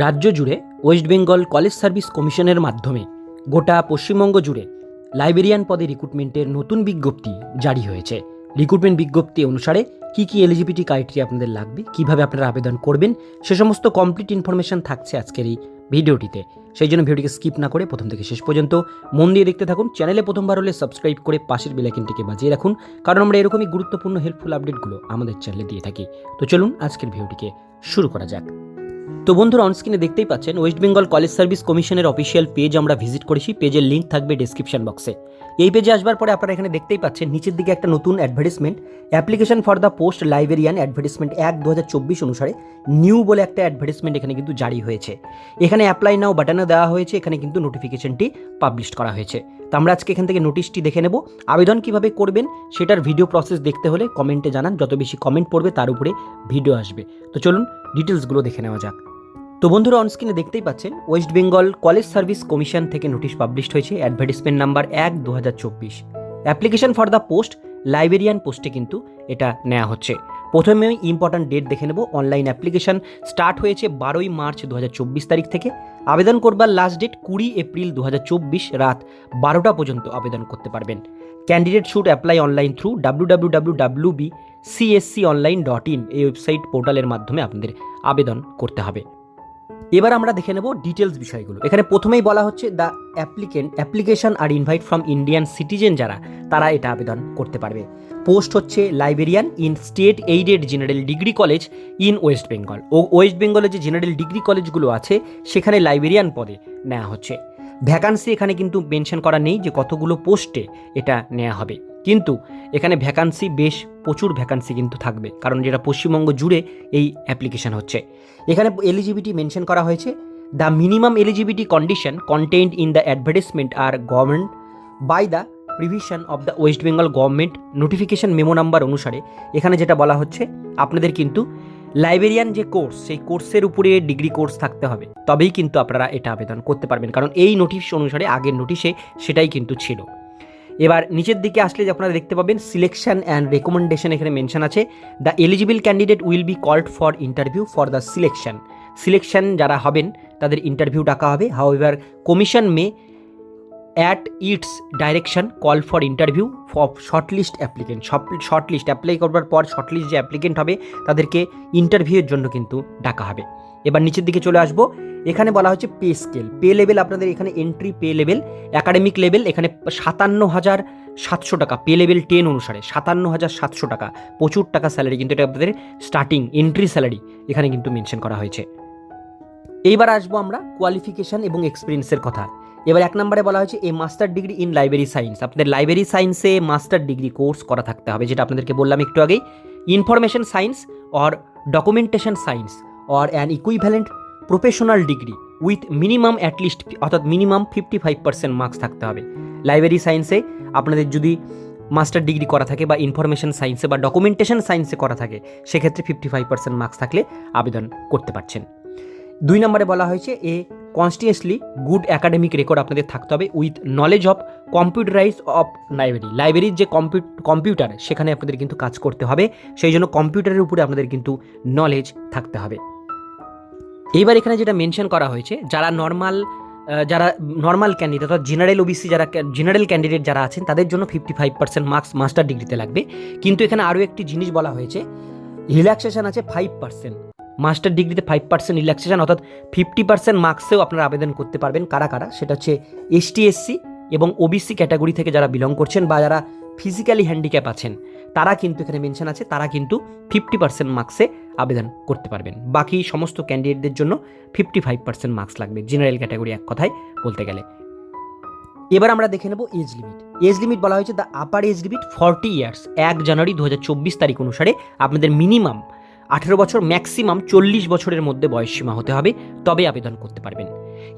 রাজ্য জুড়ে West Bengal college service কমিশনের মাধ্যমে গোটা পশ্চিমবঙ্গ জুড়ে লাইব্রেরিয়ান পদে রিক্রুটমেন্টের নতুন বিজ্ঞপ্তি জারি হয়েছে। রিক্রুটমেন্ট বিজ্ঞপ্তি অনুসারে কী কী এলিজিবিলিটি ক্রাইটেরিয়া আপনাদের লাগবে, কীভাবে আপনারা আবেদন করবেন, সে সমস্ত কমপ্লিট ইনফরমেশন থাকছে আজকের এই ভিডিওটিতে। সেই জন্য ভিডিওটিকে স্কিপ না করে প্রথম থেকে শেষ পর্যন্ত মন দিয়ে দেখতে থাকুন, চ্যানেলে প্রথমবার হলে সাবস্ক্রাইব করে পাশের বেলাইকিনটিকে বাজিয়ে রাখুন, কারণ আমরা এরকমই গুরুত্বপূর্ণ হেল্পফুল আপডেটগুলো আমাদের চ্যানেলে দিয়ে থাকি। তো চলুন আজকের ভিডিওটিকে শুরু করা যাক। তো বন্ধুরা অনস্ক্রিনে দেখতেই পাচ্ছেন ওয়েস্ট বেঙ্গল কলেজ সার্ভিস কমিশনের অফিসিয়াল পেজ আমরা ভিজিট করেছি পেজের লিঙ্ক থাকবে ডেসক্রিপশন বক্সে এই পেজে আসবার পরে আপনারা এখানে দেখতেই পাচ্ছেন, নিচের দিকে একটা নতুন advertisement application for the post librarian advertisement এক দু অনুসারে নিউ বলে একটা অ্যাডভার্টিসমেন্ট এখানে কিন্তু জারি হয়েছে। এখানে অ্যাপ্লাই নাও বাটনও দেওয়া হয়েছে, এখানে কিন্তু নোটিফিকেশনটি পাবলিশ করা হয়েছে। তো আমরা আজকে এখান থেকে নোটিশটি দেখে নেব, আবেদন কীভাবে করবেন সেটার ভিডিও প্রসেস দেখতে হলে কমেন্টে জানান, যত বেশি কমেন্ট পড়বে তার উপরে ভিডিও আসবে। তো চলুন ডিটেলসগুলো দেখে নেওয়া যাক। তো বন্ধুরা অনস্ক্রিনে দেখতেই পাচ্ছেন West Bengal College Service Commission থেকে নোটিশ পাবলিশড হয়েছে অ্যাডভার্টিসমেন্ট নাম্বার এক দু হাজার চব্বিশ application for the post librarian পোস্টে কিন্তু এটা নেওয়া হচ্ছে। প্রথমে আমি ইম্পর্ট্যান্ট ডেট দেখে নেব অনলাইন অ্যাপ্লিকেশন স্টার্ট হয়েছে বারোই মার্চ দু হাজার চব্বিশ তারিখ থেকে। আবেদন করবার লাস্ট ডেট কুড়ি এপ্রিল দু হাজার চব্বিশ রাত বারোটা পর্যন্ত আবেদন করতে পারবেন। Candidate should apply online through W W W W B CSC online dot in এই ওয়েবসাইট পোর্টালের মাধ্যমে আপনাদের আবেদন করতে হবে। এবার আমরা দেখে নেব ডিটেলস বিষয়গুলো। এখানে প্রথমেই বলা হচ্ছে the applicant application are invite from Indian citizen যারা, তারা এটা আবেদন করতে পারবে। পোস্ট হচ্ছে librarian in state aided general degree college in West Bengal O West বেঙ্গলে যে জেনারেল ডিগ্রি কলেজগুলো আছে, সেখানে লাইব্রেরিয়ান পদে নেওয়া হচ্ছে। ভ্যাকান্সি এখানে কিন্তু মেনশন করা নেই যে কতগুলো পোস্টে এটা নেওয়া হবে। কিন্তু এখানে ভ্যাকান্সি বেশ প্রচুর ভ্যাকান্সি কিন্তু থাকবে, কারণ যেটা পশ্চিমবঙ্গ জুড়ে এই অ্যাপ্লিকেশন হচ্ছে। এখানে এলিজিবিলিটি মেনশন করা হয়েছে। The minimum eligibility condition content in the advertisement are government by the provision of the West Bengal government notification memo number অনুসারে এখানে যেটা বলা হচ্ছে, আপনাদের কিন্তু লাইব্রেরিয়ান যে কোর্স সেই কোর্সের উপরে ডিগ্রি কোর্স থাকতে হবে। তবেই কিন্তু আপনারা এটা আবেদন করতে পারবেন, কারণ এই নোটিশ অনুসারে আগের নোটিশে সেটাই কিন্তু ছিল। এবার নিচের দিকে আসলে আপনারা দেখতে পাবেন সিলেকশন অ্যান্ড রেকমেন্ডেশন এখানে মেনশন আছে। The eligible candidate will be called for interview for the selection selection যারা হবেন, তাদের ইন্টারভিউ ডাকা হবে। However commission may at its direction call for interview shortlist applicant shortlist apply করবার পর শর্টলিস্ট যে অ্যাপ্লিকেন্ট হবে, তাদেরকে ইন্টারভিউয়ের জন্য কিন্তু ডাকা হবে। এবার নিচের দিকে চলে আসব। এখানে বলা হচ্ছে পে স্কেল পে লেভেল আপনাদের এখানে entry pay level academic level এখানে সাতান্ন হাজার সাতশো টাকা। পে লেভেল টেন অনুসারে সাতান্ন হাজার সাতশো টাকা। প্রচুর টাকা স্যালারি কিন্তু এটা আপনাদের স্টার্টিং এন্ট্রি স্যালারি এখানে কিন্তু মেনশন করা হয়েছে। এইবার আসব আমরা কোয়ালিফিকেশন এবং এক্সপিরিয়েন্সের কথা। এবার এক নম্বরে বলা হয়েছে এই master degree in library science আপনাদের লাইব্রেরি সায়েন্সে মাস্টার ডিগ্রি কোর্স করা থাকতে হবে, যেটা আপনাদেরকে বললাম একটু আগেই। Information science or documentation science or an equivalent professional degree with minimum at least অর্থাৎ minimum fifty five percent marks থাকতে হবে। লাইব্রেরি সায়েন্সে আপনাদের যদি মাস্টার ডিগ্রি করা থাকে বা ইনফরমেশন সায়েন্সে বা ডকুমেন্টেশন সায়েন্সে করা থাকে, সেক্ষেত্রে ফিফটি ফাইভ পার্সেন্ট মার্কস থাকলে আবেদন করতে পারছেন। দুই নম্বরে বলা হয়েছে, a consistently good academic record আপনাদের থাকতে হবে with knowledge of computerise of library library যে কম্পিউটার সেখানে আপনাদের কিন্তু কাজ করতে হবে। সেই জন্য কম্পিউটারের উপরে আপনাদের কিন্তু নলেজ থাকতে হবে। এইবার এখানে যেটা মেনশন করা হয়েছে, যারা নর্মাল যারা নর্মাল ক্যান্ডিডেট অর্থাৎ জেনারেল ওবিসি যারা জেনারেল ক্যান্ডিডেট যারা আছেন, তাদের জন্য fifty five percent marks master ডিগ্রিতে লাগবে। কিন্তু এখানে আরও একটি জিনিস বলা হয়েছে রিল্যাক্সেশন আছে ফাইভ পার্সেন্ট মাস্টার ডিগ্রিতে ফাইভ পার্সেন্ট রিল্যাক্সেশন অর্থাৎ ফিফটি পার্সেন্ট মার্কসেও আপনারা আবেদন করতে পারবেন। কারা কারা? সেটা হচ্ছে এসটি এসসি এবং ওবিসি ক্যাটাগরি থেকে যারা বিলং করছেন বা যারা ফিজিক্যালি হ্যান্ডিক্যাপ আছেন, তারা কিন্তু এখানে মেনশন আছে, তারা কিন্তু ফিফটি পার্সেন্ট মার্কসে আবেদন করতে পারবেন। বাকি সমস্ত ক্যান্ডিডেটদের জন্য ফিফটি ফাইভ পার্সেন্ট মার্কস লাগবে জেনারেল ক্যাটাগরি এক কথায় বলতে গেলে। এবার আমরা দেখে নেব এজ লিমিট এজ লিমিট বলা হয়েছে the upper age limit forty years এক জানুয়ারি দু হাজার চব্বিশ তারিখ অনুসারে আপনাদের মিনিমাম আঠেরো বছর ম্যাক্সিমাম চল্লিশ বছরের মধ্যে বয়সসীমা হতে হবে তবে আবেদন করতে পারবেন।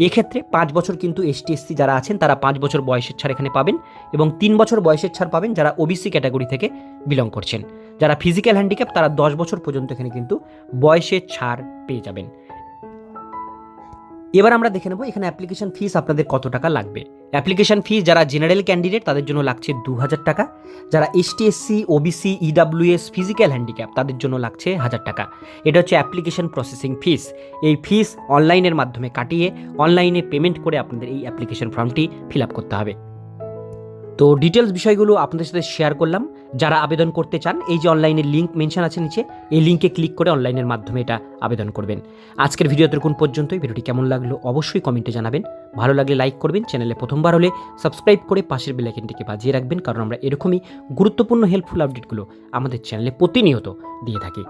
এক্ষেত্রে পাঁচ বছর কিন্তু এসটি এসসি যারা আছেন, তারা পাঁচ বছর বয়সের ছাড় এখানে পাবেন এবং তিন বছর বয়সের ছাড় পাবেন যারা ওবিসি ক্যাটাগরি থেকে বিলং করছেন। যারা ফিজিক্যাল হ্যান্ডিক্যাপ তারা দশ বছর পর্যন্ত এখানে কিন্তু বয়সের ছাড় পেয়ে যাবেন। এবার আমরা দেখে নেব এখানে অ্যাপ্লিকেশন ফিস আপনাদের কত টাকা লাগবে। অ্যাপ্লিকেশন ফি যারা জেনারেল ক্যান্ডিডেট, তাদের জন্য লাগছে দু হাজার টাকা। যারা ST SC OBC EWS physical handicap তাদের জন্য লাগছে হাজার টাকা। এটা হচ্ছে অ্যাপ্লিকেশন প্রসেসিং ফিস এই ফিস অনলাইনের মাধ্যমে কাটিয়ে অনলাইনে পেমেন্ট করে আপনাদের এই অ্যাপ্লিকেশন ফর্মটি ফিল আপ করতে হবে। তো ডিটেলস বিষয়গুলো আপনাদের সাথে শেয়ার করলাম। যারা আবেদন করতে চান, এই যে অনলাইনের লিঙ্ক মেনশন আছে নিচে, এই লিঙ্কে ক্লিক করে অনলাইনের মাধ্যমে এটা আবেদন করবেন। আজকের ভিডিও এতক্ষণ পর্যন্তই। ভিডিওটি কেমন লাগল অবশ্যই কমেন্টে জানাবেন। ভালো লাগলে লাইক করবেন। চ্যানেলে প্রথমবার হলে সাবস্ক্রাইব করে পাশের বেলাইকেনটিকে বাজিয়ে রাখবেন, কারণ আমরা এরকমই গুরুত্বপূর্ণ হেল্পফুল আপডেটগুলো আমাদের চ্যানেলে প্রতিনিয়ত দিয়ে থাকি।